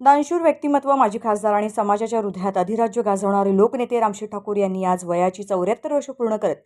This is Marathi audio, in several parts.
दानशूर व्यक्तिमत्व माजी खासदार आणि समाजाच्या हृदयात अधिराज्य गाजवणारे लोकनेते रामशेठ ठाकूर यांनी आज वयाची चौऱ्याहत्तर वर्ष पूर्ण करत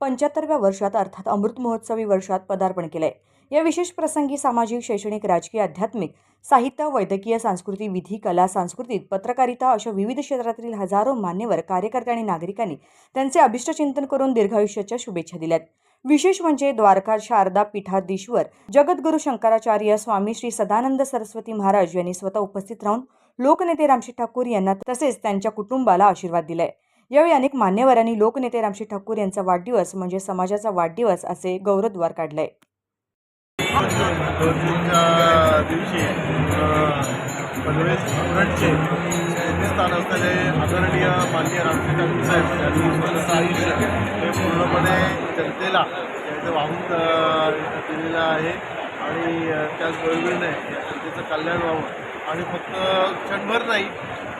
पंच्याहत्तरव्या वर्षात अर्थात अमृत महोत्सवी वर्षात पदार्पण केलंय या विशेष प्रसंगी सामाजिक शैक्षणिक राजकीय आध्यात्मिक साहित्य वैद्यकीय सांस्कृतिक विधी कला सांस्कृतिक पत्रकारिता अशा विविध क्षेत्रातील हजारो मान्यवर कार्यकर्ते आणि नागरिकांनी त्यांचे अभिष्टचिंतन करून दीर्घायुष्याच्या शुभेच्छा दिल्यात. विशेष म्हणजे द्वारका शारदा पीठाधीश्वर जगद्गुरु शंकराचार्य स्वामी श्री सदानंद सरस्वती महाराज यांनी स्वतः उपस्थित राहून लोकनेते रामशी ठाकूर यांना तसेच त्यांच्या कुटुंबाला आशीर्वाद दिलाय. यावेळी अनेक मान्यवरांनी लोकनेते रामशी ठाकूर यांचा वाढदिवस म्हणजे समाजाचा वाढदिवस असे गौरवद्वार काढलाय. दिवशी स्थान असलेले आदरणीय माननीय रामकृष्ण ठाकूर साहेब यांनी जनतेला यांचं वाहून दिलेलं आहे. आणि अ, त्याच बरोबरीने या जनतेचं कल्याण व्हावं. आणि फक्त क्षणभर नाही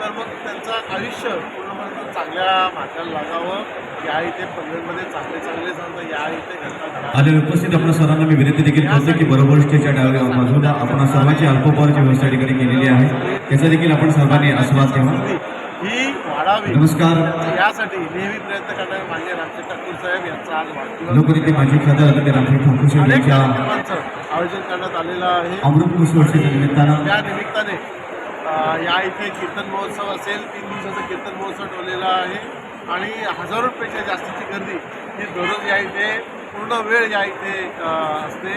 तर मग त्यांचं आयुष्य पूर्णपणे चांगल्या मार्गाला लागावं. या इथे पनवेलमध्ये चांगले चांगले संत या इथे घडता घडा आलेले उपस्थित आपल्या सर्वांना मी विनंती देखील करतो की बरोबर स्टेजच्या डाव्या बाजूला आपण सर्वांची अल्पोपहारची व्यवस्था ठिकाणी केलेली आहे. त्याचा देखील आपण सर्वांनी आस्वाद घ्यावा. ही वाढावी नमस्कार. यासाठी नेहमी प्रयत्न करणारे मान्य रामचंद्र ठाकूर साहेब यांचा आज वाढदिवस. माजी खासदार रामशेठ ठाकूर साहेब यांच्या आयोजन करण्यात आलेलं आहे. अमृत महोत्सवाच्या निमित्तानं. त्या निमित्ताने या इथे कीर्तन महोत्सव असेल तीन दिवसाचा कीर्तन महोत्सव ठेवलेला आहे. आणि हजारोपेक्षा जास्तीची गर्दी ही दररोज या इथे पूर्ण वेळ या इथे असते.